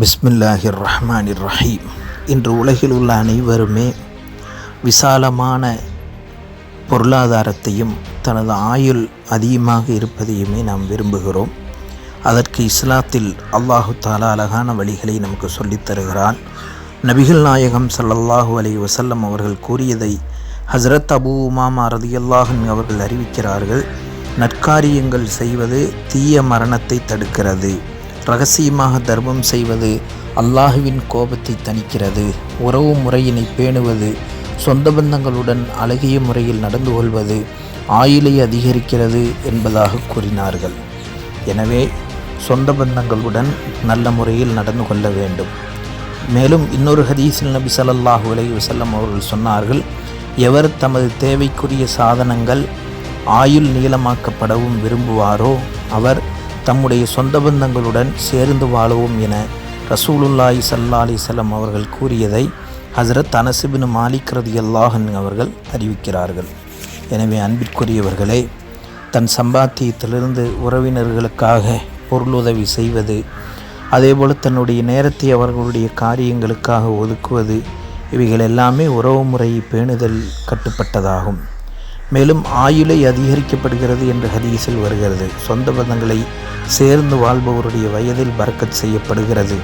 பிஸ்மில்லாஹிர் ரஹ்மான் ரஹீம் இன்று உலகில் உள்ள அனைவருமே விசாலமான பொருளாதாரத்தையும் தனது ஆயுள் அதிகமாக இருப்பதையுமே நாம் விரும்புகிறோம். அதற்கு இஸ்லாத்தில் அல்லாஹு தாலா அழகான வழிகளை நமக்கு சொல்லித் தருகிறான். நபிகள் நாயகம் சல்லல்லாஹு அலி வசல்லம் அவர்கள் கூறியதை ஹஸ்ரத் அபூ உமாமா ரதியல்லாஹன் அவர்கள் அறிவிக்கிறார்கள். நற்காரியங்கள் செய்வது தீய மரணத்தை தடுக்கிறது. ரகசியமாக தர்மம் செய்வது அல்லாஹுவின் கோபத்தை தணிக்கிறது. உறவு முறையினை பேணுவது சொந்த பந்தங்களுடன் அழகிய முறையில் நடந்து கொள்வது ஆயுளை அதிகரிக்கிறது என்பதாக கூறினார்கள். எனவே சொந்த பந்தங்களுடன் நல்ல முறையில் நடந்து கொள்ள வேண்டும். மேலும் இன்னொரு ஹதீஸில் நபி ஸல்லல்லாஹு அலைஹி வசல்லம் அவர்கள் சொன்னார்கள் எவர் தமது தேவைக்குரிய சாதனங்கள் ஆயுள் நீளமாக்கப்படவும் விரும்புவாரோ அவர் தம்முடைய சொந்த பந்தங்களுடன் சேர்ந்து வாழவும் என ரசூலுல்லாய் சல்லா அலைஹி அவர்கள் கூறியதை ஹசரத் அனசிபின் மாலிக் ரதியல்லாஹன் அவர்கள் அறிவிக்கிறார்கள். எனவே அன்பிற்குரியவர்களே தன் சம்பாத்தியத்திலிருந்து உறவினர்களுக்காக பொருளுதவி செய்வது அதேபோல் தன்னுடைய நேரத்தை அவர்களுடைய காரியங்களுக்காக ஒதுக்குவது இவைகள் எல்லாமே உறவு முறையை பேணுதல் கட்டுப்பட்டதாகும். மேலும் ஆயுளை அதிகரிக்கப்படுகிறது என்று ஹதீஸில் வருகிறது. சொந்த பந்தங்களை சேர்ந்து வாழ்பவருடைய வயதில் பறக்கத் செய்யப்படுகிறது.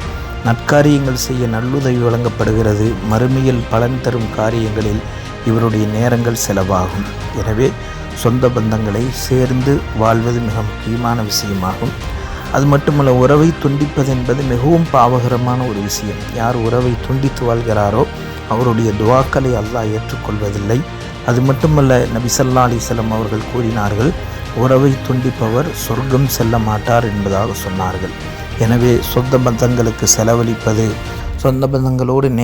நற்காரியங்கள் செய்ய நல்லுதவி வழங்கப்படுகிறது. மறுமையில் பலன் தரும் காரியங்களில் இவருடைய நேரங்கள் செலவாகும். எனவே சொந்த பந்தங்களை சேர்ந்து வாழ்வது மிக முக்கியமான விஷயமாகும். அது மட்டுமல்ல உறவை துண்டிப்பது என்பது மிகவும் பாவகரமான ஒரு விஷயம். யார் உறவை துண்டித்து வாழ்கிறாரோ அவருடைய துவாக்களை அல்லாஹ் ஏற்றுக்கொள்வதில்லை. அது மட்டுமல்ல நபிசல்லா அலிசல்லம் அவர்கள் கூறினார்கள் உறவை துண்டிப்பவர் சொர்க்கம் செல்ல மாட்டார் என்பதாக சொன்னார்கள். எனவே சொந்த பந்தங்களுக்கு செலவழிப்பது சொந்த பந்தங்களோடு நே